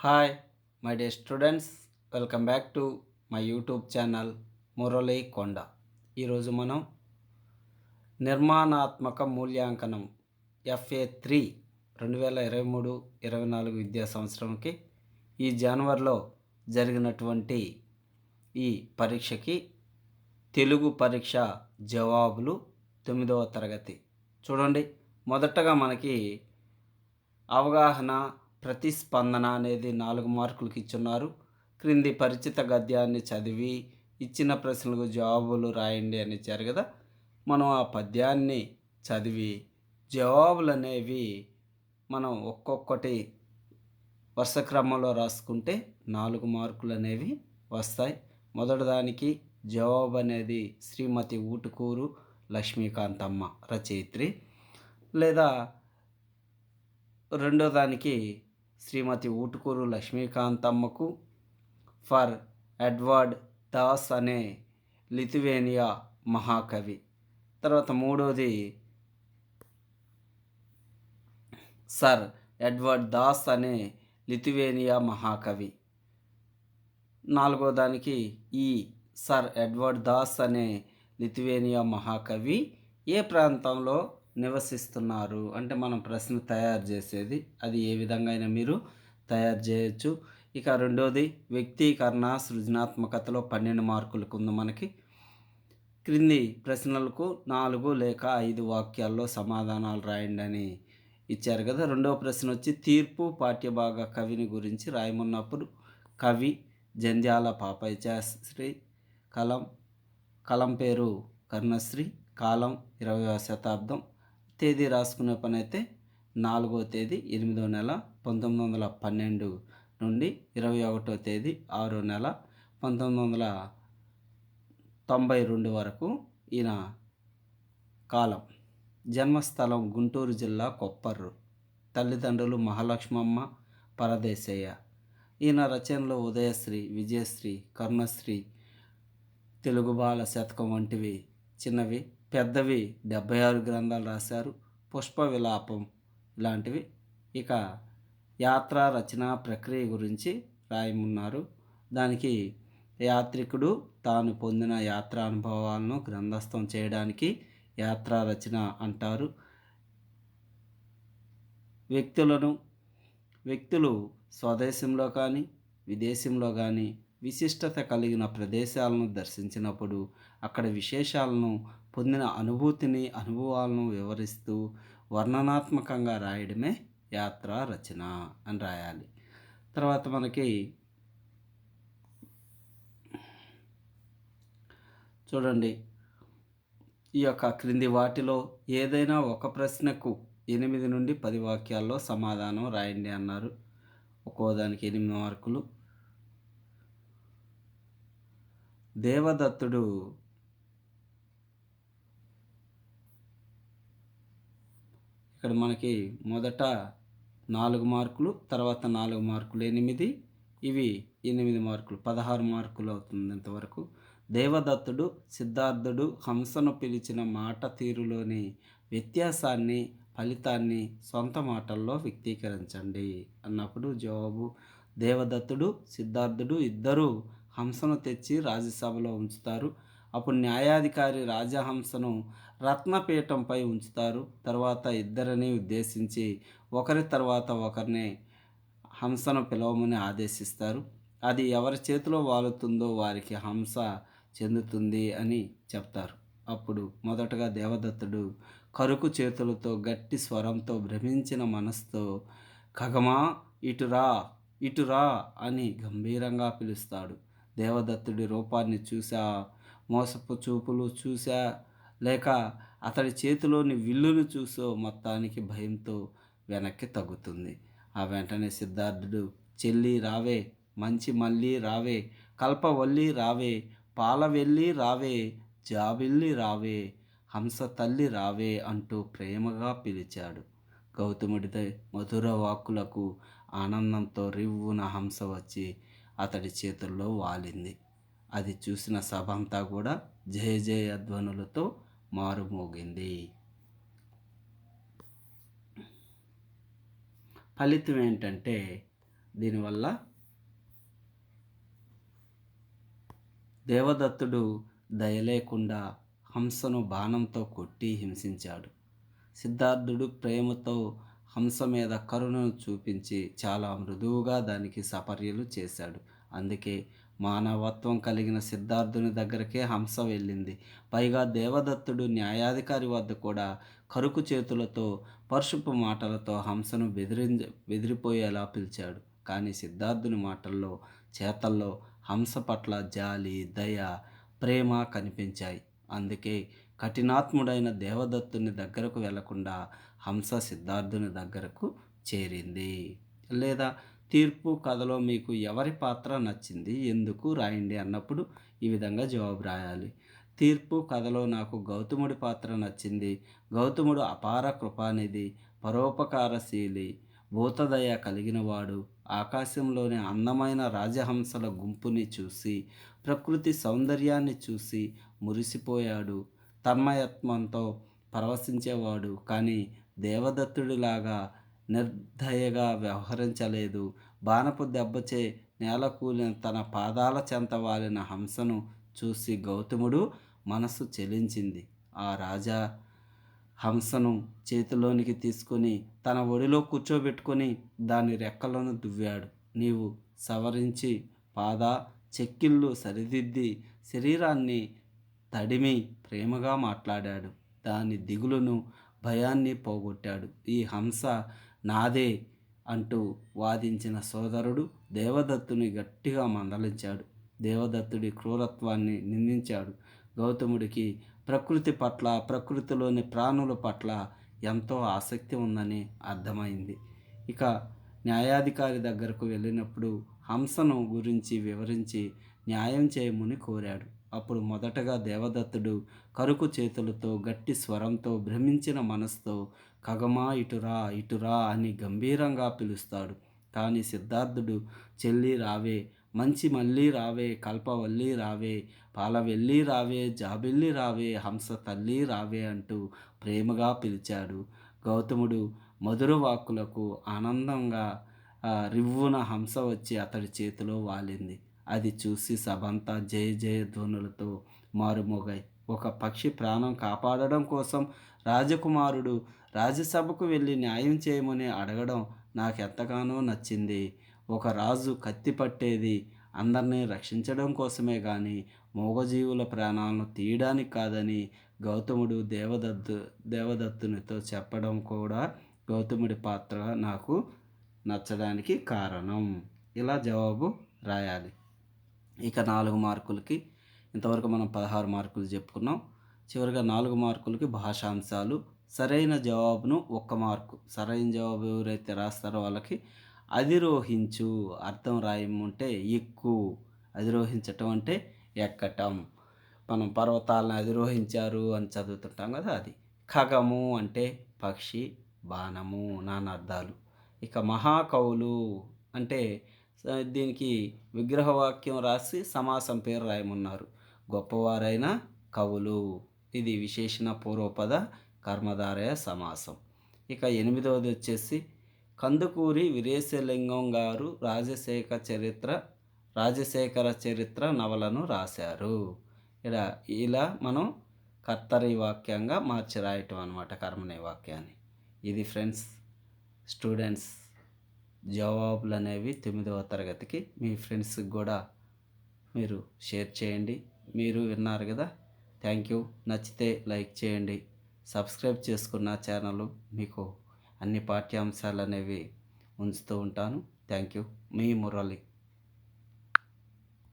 Hi my dear students welcome back to my YouTube channel Murali Konda ఈరోజు మనం నిర్మాణాత్మక మూల్యాంకనం ఎఫ్ఏ త్రీ రెండు వేల ఇరవై మూడు ఇరవై నాలుగు విద్యా సంవత్సరంకి ఈ జనవరిలో జరిగినటువంటి ఈ పరీక్షకి తెలుగు పరీక్ష జవాబులు తొమ్మిదవ తరగతి. చూడండి మొదటగా మనకి అవగాహన ప్రతిస్పందన అనేది నాలుగు మార్కులకు ఇచ్చున్నారు. క్రింది పరిచిత గద్యాన్ని చదివి ఇచ్చిన ప్రశ్నలకు జవాబులు రాయండి అని ఇచ్చారు కదా. మనం ఆ పద్యాన్ని చదివి జవాబులు అనేవి మనం ఒక్కొక్కటి వరుస క్రమంలో రాసుకుంటే నాలుగు మార్కులు అనేవి వస్తాయి. మొదటిదానికి జవాబు అనేది శ్రీమతి ఊటుకూరు లక్ష్మీకాంతమ్మ రచయిత్రి. లేదా రెండో దానికి శ్రీమతి ఊటుకూరు లక్ష్మీకాంతమ్మకు ఫర్ ఎడ్వర్డ్ దాస్ అనే లిథువేనియా మహాకవి. తర్వాత మూడోది సర్ ఎడ్వర్డ్ దాస్ అనే లిథువేనియా మహాకవి. నాలుగో దానికి ఈ సర్ ఎడ్వర్డ్ దాస్ అనే లిథువేనియా మహాకవి ఏ ప్రాంతంలో నివసిస్తున్నారు. అంటే మనం ప్రశ్న తయారు చేసేది అది ఏ విధంగా అయినా మీరు తయారు చేయొచ్చు. ఇక రెండోది వ్యక్తీకరణ సృజనాత్మకతలో పన్నెండు మార్కులకు ఉంది మనకి. క్రింది ప్రశ్నలకు నాలుగు లేక ఐదు వాక్యాల్లో సమాధానాలు రాయండి అని ఇచ్చారు కదా. రెండవ ప్రశ్న వచ్చి తీర్పు పాఠ్యభాగ కవిని గురించి రాయమన్నప్పుడు కవి జంధ్యాల పాపయ్యశ్రీ కలం కలం పేరు కర్ణశ్రీ కాలం ఇరవైవ శతాబ్దం తేదీ రాసుకునే పని అయితే నాలుగో తేదీ ఎనిమిదో నెల పంతొమ్మిది వందల పన్నెండు నుండి ఇరవై ఒకటో తేదీ ఆరో నెల పంతొమ్మిది వందల తొంభై రెండు వరకు ఈయన కాలం. జన్మస్థలం గుంటూరు జిల్లా కొప్పర్రు. తల్లిదండ్రులు మహాలక్ష్మమ్మ పరదేశయ్య. ఈయన రచనలు ఉదయశ్రీ విజయశ్రీ కర్ణశ్రీ తెలుగు బాల శతకం వంటివి. చిన్నవి. పెద్దవి డెబ్బై ఆరు గ్రంథాలు రాశారు. పుష్ప విలాపం ఇలాంటివి ఇక యాత్ర రచన ప్రక్రియ గురించి రాయమున్నారు. దానికి యాత్రికుడు తాను పొందిన యాత్రా అనుభవాలను గ్రంథస్థం చేయడానికి యాత్ర రచన అంటారు. వ్యక్తులను వ్యక్తులు స్వదేశంలో కానీ విదేశంలో కానీ విశిష్టత కలిగిన ప్రదేశాలను దర్శించినప్పుడు అక్కడ విశేషాలను పొందిన అనుభూతిని అనుభవాలను వివరిస్తూ వర్ణనాత్మకంగా రాయడమే యాత్ర రచన అని రాయాలి. తర్వాత మనకి చూడండి. ఈ యొక్క క్రింది వాటిలో ఏదైనా ఒక ప్రశ్నకు ఎనిమిది నుండి పది వాక్యాల్లో సమాధానం రాయండి అన్నారు. ఒక్కో దానికి ఎనిమిది మార్కులు. దేవదత్తుడు ఇక్కడ మనకి మొదట నాలుగు మార్కులు తర్వాత నాలుగు మార్కులు ఎనిమిది ఇవి ఎనిమిది మార్కులు పదహారు మార్కులు అవుతుంది ఇంతవరకు దేవదత్తుడు సిద్ధార్థుడు హంసను పిలిచిన మాట తీరులోని వ్యత్యాసాన్ని ఫలితాన్ని సొంత మాటల్లో వ్యక్తీకరించండి అన్నప్పుడు జవాబు దేవదత్తుడు సిద్ధార్థుడు ఇద్దరూ హంసను తెచ్చి రాజ్యసభలో ఉంచుతారు. అప్పుడు న్యాయాధికారి రాజహంసను రత్నపీఠంపై ఉంచుతారు. తర్వాత ఇద్దరిని ఉద్దేశించి ఒకరి తర్వాత ఒకరిని హంసను పిలవమని ఆదేశిస్తారు. అది ఎవరి చేతిలో వాలుతుందో వారికి హంస చెందుతుంది అని చెప్తారు. అప్పుడు మొదటగా దేవదత్తుడు కరుకు చేతులతో గట్టి స్వరంతో భ్రమించిన మనసుతో ఖగమా ఇటురా ఇటురా అని గంభీరంగా పిలుస్తాడు. దేవదత్తుడి రూపాన్ని చూసా మోసపు చూపులు చూసా లేక అతడి చేతిలోని విల్లును చూసో మొత్తానికి భయంతో వెనక్కి తగ్గుతుంది. ఆ వెంటనే సిద్ధార్థుడు చెల్లి రావే మంచి మళ్ళీ రావే కల్పవల్లి రావే పాలవెల్లి రావే జాబిల్లి రావే హంస తల్లి రావే అంటూ ప్రేమగా పిలిచాడు. గౌతముడితో మధుర వాక్కులకు ఆనందంతో రివ్వున హంస వచ్చి అతడి చేతుల్లో వాలింది. అది చూసిన సభ అంతా కూడా జయ జయ ధ్వనులతో మారుమోగింది. ఫలితం ఏంటంటే దీనివల్ల దేవదత్తుడు దయలేకుండా హంసను బాణంతో కొట్టి హింసించాడు. సిద్ధార్థుడు ప్రేమతో హంస మీద కరుణను చూపించి చాలా మృదువుగా దానికి సపర్యలు చేశాడు. అందుకే మానవత్వం కలిగిన సిద్ధార్థుని దగ్గరకే హంస వెళ్ళింది. పైగా దేవదత్తుడు న్యాయాధికారి వద్ద కూడా కరుకు చేతులతో పరుషుపు మాటలతో హంసను బెదిరి బెదిరిపోయేలా పిలిచాడు. కానీ సిద్ధార్థుని మాటల్లో చేతల్లో హంస పట్ల జాలి దయ ప్రేమ కనిపించాయి. అందుకే కఠినాత్ముడైన దేవదత్తుని దగ్గరకు వెళ్ళకుండా హంస సిద్ధార్థుని దగ్గరకు చేరింది. లేదా తీర్పు కథలో మీకు ఎవరి పాత్ర నచ్చింది? ఎందుకు రాయండి అన్నప్పుడు ఈ విధంగా జవాబు రాయాలి. తీర్పు కథలో నాకు గౌతముడి పాత్ర నచ్చింది. గౌతముడు అపార కృపానిధి పరోపకారశీలి భూతదయ కలిగినవాడు. ఆకాశంలోని అందమైన రాజహంసల గుంపుని చూసి ప్రకృతి సౌందర్యాన్ని చూసి మురిసిపోయాడు. తన్మయత్వంతో పరవశించేవాడు. కానీ దేవదత్తుడిలాగా నిర్దయగా వ్యవహరించలేదు. బాణపు దెబ్బచే నేలకూలిన తన పాదాల చెంత వాలిన హంసను చూసి గౌతముడు మనసు చెలించింది. ఆ రాజా హంసను చేతిలోనికి తీసుకొని తన ఒడిలో కూర్చోబెట్టుకొని దాని రెక్కలను దువ్వాడు. నీవు సవరించి పాద చెక్కిళ్ళు సరిదిద్ది శరీరాన్ని తడిమి ప్రేమగా మాట్లాడాడు. దాని దిగులును భయాన్ని పోగొట్టాడు. ఈ హంస నాదే అంటూ వాదించిన సోదరుడు దేవదత్తుని గట్టిగా మందలించాడు. దేవదత్తుడి క్రూరత్వాన్ని నిందించాడు. గౌతముడికి ప్రకృతి పట్ల ప్రకృతిలోని ప్రాణుల పట్ల ఎంతో ఆసక్తి ఉందని అర్థమైంది. ఇక న్యాయాధికారి దగ్గరకు వెళ్ళినప్పుడు హంసను గురించి వివరించి న్యాయం చేయమని కోరాడు. అప్పుడు మొదటగా దేవదత్తుడు కరుకు చేతులతో గట్టి స్వరంతో భ్రమించిన మనసుతో ఖగమా ఇటురా ఇటురా అని గంభీరంగా పిలుస్తాడు. కానీ సిద్ధార్థుడు చెల్లి రావే మంచి మళ్ళీ రావే కల్పవల్లి రావే పాలవెల్లి రావే జాబిల్లి రావే హంస తల్లి రావే అంటూ ప్రేమగా పిలిచాడు. గౌతముడు మధుర వాక్కులకు ఆనందంగా రివ్వున హంస వచ్చి అతడి చేతిలో వాలింది. అది చూసి సభంతా జయ జయ ధ్వనులతో మారుమోగాయి. ఒక పక్షి ప్రాణం కాపాడడం కోసం రాజకుమారుడు రాజ్యసభకు వెళ్ళి న్యాయం చేయమని అడగడం నాకెంతగానో నచ్చింది. ఒక రాజు కత్తి పట్టేది అందరినీ రక్షించడం కోసమే కానీ మూగజీవుల ప్రాణాలను తీయడానికి కాదని గౌతముడు దేవదత్తు దేవదత్తునితో చెప్పడం కూడా గౌతముడి పాత్ర నాకు నచ్చడానికి కారణం. ఇలా జవాబు రాయాలి. ఇక నాలుగు మార్కులకి ఇంతవరకు మనం పదహారు మార్కులు చెప్పుకున్నాం. చివరిగా నాలుగు మార్కులకి భాషాంశాలు. సరైన జవాబును ఒక్క మార్కు. సరైన జవాబు ఎవరైతే రాస్తారో వాళ్ళకి అధిరోహించు. అర్థం రాయమంటే ఎక్కువ అధిరోహించటం అంటే ఎక్కటం. మనం పర్వతాలను అధిరోహించారు అని చదువుతుంటాం కదా అది. ఖగము అంటే పక్షి బాణము నాన్న అర్థాలు ఇక మహాకవులు అంటే దీనికి విగ్రహవాక్యం రాసి సమాసం పేరు రాయమన్నారు. గొప్పవారైన కవులు. ఇది విశేషణ పూర్వపద కర్మధారయ సమాసం. ఇక ఎనిమిదవది వచ్చేసి కందుకూరి వీరేశలింగం గారు రాజశేఖర చరిత్ర రాజశేఖర చరిత్ర నవలను రాశారు. ఇలా ఇలా మనం కర్తరి వాక్యంగా మార్చి రాయటం అనమాట కర్మనే వాక్యాన్ని. ఇది ఫ్రెండ్స్ స్టూడెంట్స్ జవాబులు అనేవి తొమ్మిదవ తరగతికి మీ ఫ్రెండ్స్కి కూడా మీరు షేర్ చేయండి. మీరు విన్నారు కదా. థ్యాంక్ యూ నచ్చితే లైక్ చేయండి. సబ్స్క్రైబ్ చేసుకున్న ఛానల్ మీకు అన్ని పాఠ్యాంశాలు అనేవి ఉంచుతూ ఉంటాను. థ్యాంక్ యూ మీ మురళి.